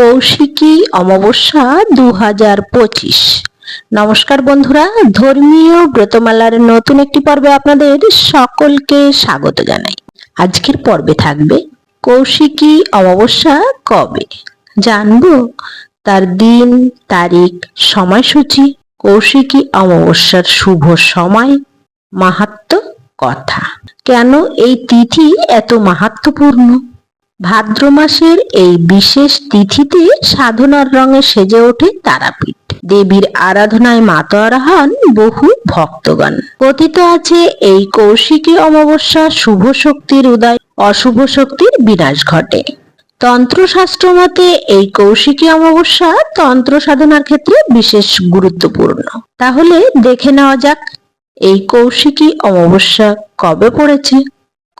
কৌশিকী অমাবস্যা দু হাজার পঁচিশ। নমস্কার বন্ধুরা, ধর্মীয় ব্রতমালার নতুন একটি পর্বে আপনাদের সকলকে স্বাগত জানাই। আজকের পর্বে থাকবে কৌশিকী অমাবস্যা কবে? জানব তার দিন, তারিখ, সময়সূচি, কৌশিকী অমাবস্যার শুভ সময় মাহাত্ম কথা। কেন এই তিথি এত মাহাত্মপূর্ণ ভাদ্র মাসের এই বিশেষ তিথিতে সাধনার রঙে সেজে ওঠে তারাপীঠ। দেবীর আরাধনায় মাতোয়ারা হন বহু ভক্তগণ। কথিত আছে এই কৌশিকী অমাবস্যা শুভ শক্তির উদয়, অশুভ শক্তির বিনাশ ঘটে। তন্ত্রশাস্ত্র মতে এই কৌশিকী অমাবস্যা তন্ত্র সাধনার ক্ষেত্রে বিশেষ গুরুত্বপূর্ণ। তাহলে দেখে নেওয়া যাক, এই কৌশিকী অমাবস্যা কবে পড়েছে?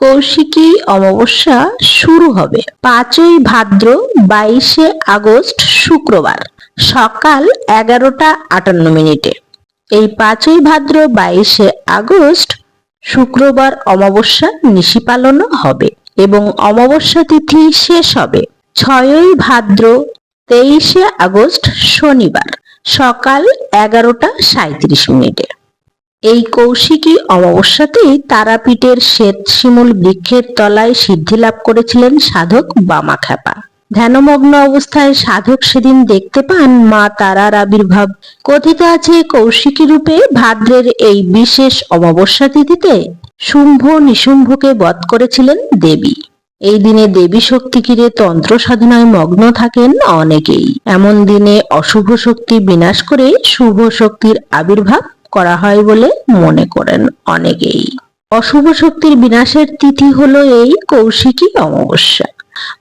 কৌশিকী অমাবস্যা শুরু হবে। পাঁচই ভাদ্র বাইশে আগস্ট শুক্রবার সকাল এগারোটা আটান্ন মিনিটে। এই পাঁচই ভাদ্র বাইশে আগস্ট শুক্রবার অমাবস্যা নিশি পালন হবে এবং অমাবস্যা তিথি শেষ হবে। ছয়ই ভাদ্র তেইশে আগস্ট শনিবার সকাল এগারোটা সাঁত্রিশ মিনিটে। এই কৌশিকী অমাবস্যাতেই তারাপীঠের শ্বেত শিমুল বৃক্ষের তলায় সিদ্ধি লাভ করেছিলেন সাধক বামাখ্যাপা। ধ্যানমগ্ন অবস্থায় সাধক সেদিন দেখতে পান মা তারার আবির্ভাব। কথিত আছে কৌশিকী রূপে ভাদ্রের এই বিশেষ অমাবস্যা তিথিতে শুম্ভ নিশুম্ভকে বধ করেছিলেন দেবী। এই দিনে দেবী শক্তি কিরে তন্ত্র সাধনায় মগ্ন থাকেন অনেকেই। এমন দিনে অশুভ শক্তি বিনাশ করে শুভ শক্তির আবির্ভাব করা হয় বলে মনে করেন অনেকেই। অশুভ শক্তির বিনাশের তিথি হলো এই কৌশিকী অমাবস্যা।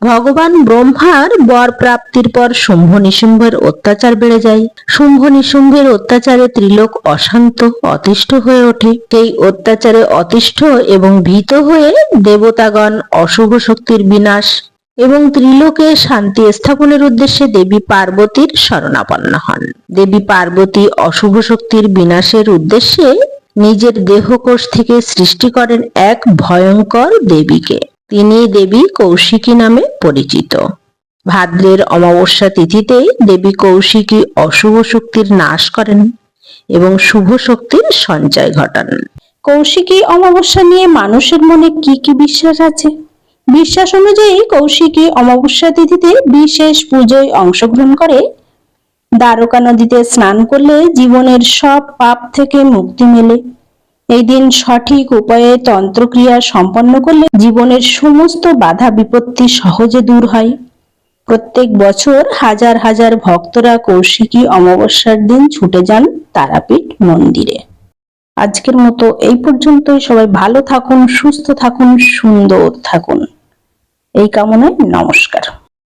ভগবান ব্রহ্মার বর প্রাপ্তির পর শুম্ভ নিশুম্ভের অত্যাচার বেড়ে যায়। শুম্ভ নিশুম্ভের অত্যাচারে ত্রিলোক অশান্ত, অতিষ্ঠ হয়ে ওঠে। সেই অত্যাচারে অতিষ্ঠ এবং ভীত হয়ে দেবতাগণ অশুভ শক্তির বিনাশ এবং ত্রিলোকে শান্তি স্থাপনের উদ্দেশ্যে দেবী পার্বতীর শরণাপন্ন হন। দেবী পার্বতী অশুভ শক্তির বিনাশের উদ্দেশ্যে নিজের দেহকোষ থেকে সৃষ্টি করেন এক ভয়ঙ্কর দেবীকে। তিনি দেবী কৌশিকী নামে পরিচিত। ভাদ্রের অমাবস্যা তিথিতে দেবী কৌশিকী অশুভ শক্তির নাশ করেন এবং শুভ শক্তির সঞ্চয় ঘটান। কৌশিকী অমাবস্যা নিয়ে মানুষের মনে কি কি বিশ্বাস আছে? বিশ্বাস অনুযায়ী কৌশিকী অমাবস্যা তিথিতে বিশেষ পুজোয় অংশগ্রহণ করে। দ্বারকা নদীতে স্নান করলে জীবনের সব পাপ থেকে মুক্তি মেলে। এই দিন সঠিক উপায়ে তন্ত্রক্রিয়া সম্পন্ন করলে জীবনের সমস্ত বাধা বিপত্তি সহজে দূর হয়। প্রত্যেক বছর হাজার হাজার ভক্তরা কৌশিকী অমাবস্যার দিন ছুটে যান তারাপীঠ মন্দিরে। আজকের মতো এই পর্যন্তই। সবাই ভালো থাকুন সুস্থ থাকুন সুন্দর থাকুন। এই কামনায় নমস্কার।